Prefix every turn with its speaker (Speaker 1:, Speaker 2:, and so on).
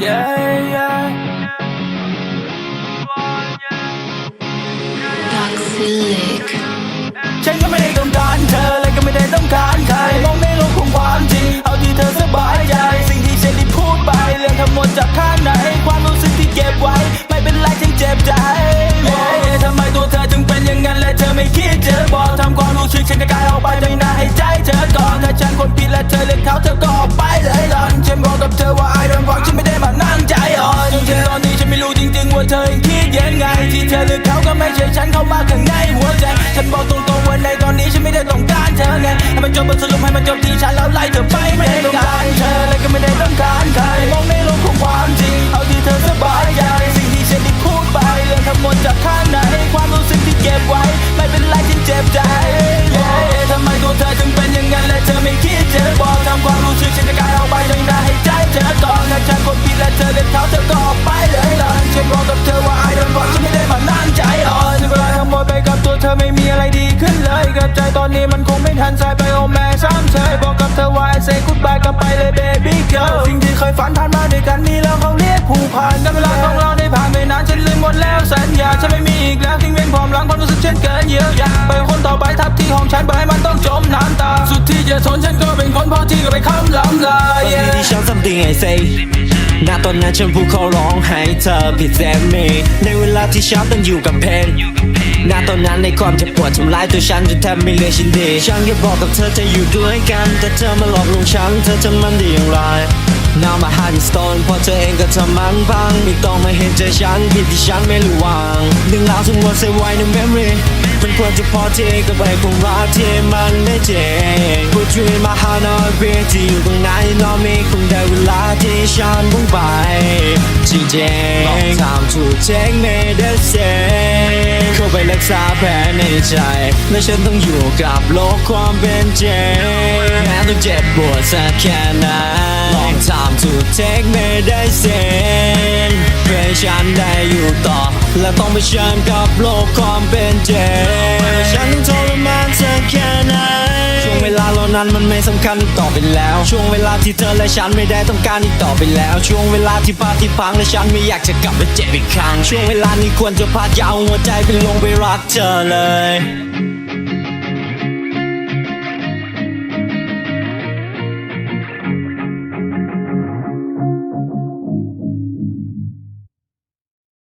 Speaker 1: yeah, yeah.
Speaker 2: Toxic
Speaker 1: ฉันก็ไม่ได้ต้องการเธอและก็ไม่ได้ต้องการใครมองในโลกของความจริง เอาที่เธอสบายใจ สิ่งที่ฉันได้พูดไปเรื่องทั้งหมดจากข้างในความรู้สึกที่เก็บไว้ ไม่เป็นไรฉันเจ็บใจ มันจบบทสรุปให้มันจบที่ฉันแล้วไล่เธอไปไม่ได้ต้องการเธอและก็ไม่ได้ต้องการใครมองในโลกของความจริง เอาที่เธอสบายใจสิ่งที่ฉันได้พูดไปเรื่องทั้งหมดจากข้างในความรู้สึกที่เก็บไว้ ไม่เป็นไรฉันเจ็บใจเย้ทำไมตัวเธอจึงเป็นอย่างนั้นและเธอไม่คิดจะบอกทำความรู้สึกฉันจะกลายออกไปดังได้ให้ใจเธอก่อนถ้าฉันคนผิดและเธอเลือกเขาเธอก็ออกไปเลยหลังฉันบอกกับเธอว่า I don't want ฉันไม่ได้มานั่งใจอ่อนเวลาทั้งหมดไปกับตัวเธอไม่มีอะไร บใจตอนนี้มันคงไม่ทันใจไปโอแม่ซ้ำเชยบอกกับเธอว่า I say goodbye กลับไปเลย baby girl สิ่งที่เคยฝันผ่านมาด้วยกันนี่แล้วเขาเรียกผูกพันกันเวลาของเราได้ผ่านไปนานฉันลืมหมดแล้วสัญญาฉันไม่มีอีกแล้วทิ้งเว้นความหลังความรู้สึกฉันเกินเยียวยาไปคนต่อไปทับที่ของฉันไปมันต้องจมน้ำตา สุดที่จะทนฉันก็เป็นคนพอที่ก็ไปคำลำลาย
Speaker 3: บางทีที่ฉัน something I say ณตอนนั้นฉันพูดเขาร้องให้เธอผิดแสนมีในเว ลาที่ฉันต้องอยู่กับเพนณตอนนั้นในความเจ็บปวดทำร้ายตัวฉันจนแทบไม่เหลือชิ้นดีฉันแค่บอกกับเธอจะอยู่ด้วยกัน แต่เธอมาหลอกลวงฉันเธอจะมันได้อย่างไร Now my heart is stone เพราะเธอเองก็ทำมันพังไม่ต้องมาเห็นใจฉันผิดที่ฉันไม่รู้วางเรื่องราวทั้งหมดใส่ไว้ใน memory มันควรจะพอที่กับไปคงรักที่มันไม่จริง Put you in my heart now every ที่อยู่ตรงไหนรอมีคงได้เวลาที่ฉันพุ่งไป จริงๆ Long time to take medicine เข้าไปรักษาแผลในใจ และฉันต้องอยู่กับโลกความเป็นจริงแม้ต้องเจ็บปวดสักแค่ไหน Long time to take medicine เพื่อฉันได้อยู่ต่อ และต้องไปเผชิญกับโลกความเป็นจริง นั้นมันไม่สำคัญต่อไปแล้ว ช่วงเวลาที่เธอและฉันไม่ได้ต้องการอีกต่อไปแล้ว ช่วงเวลาที่พาที่พังและฉันไม่อยากจะกลับไปเจ็บอีกครั้ง ช่วงเวลานี้ควรจะพาดยาวหัวใจไปลงไปรักเธอเลย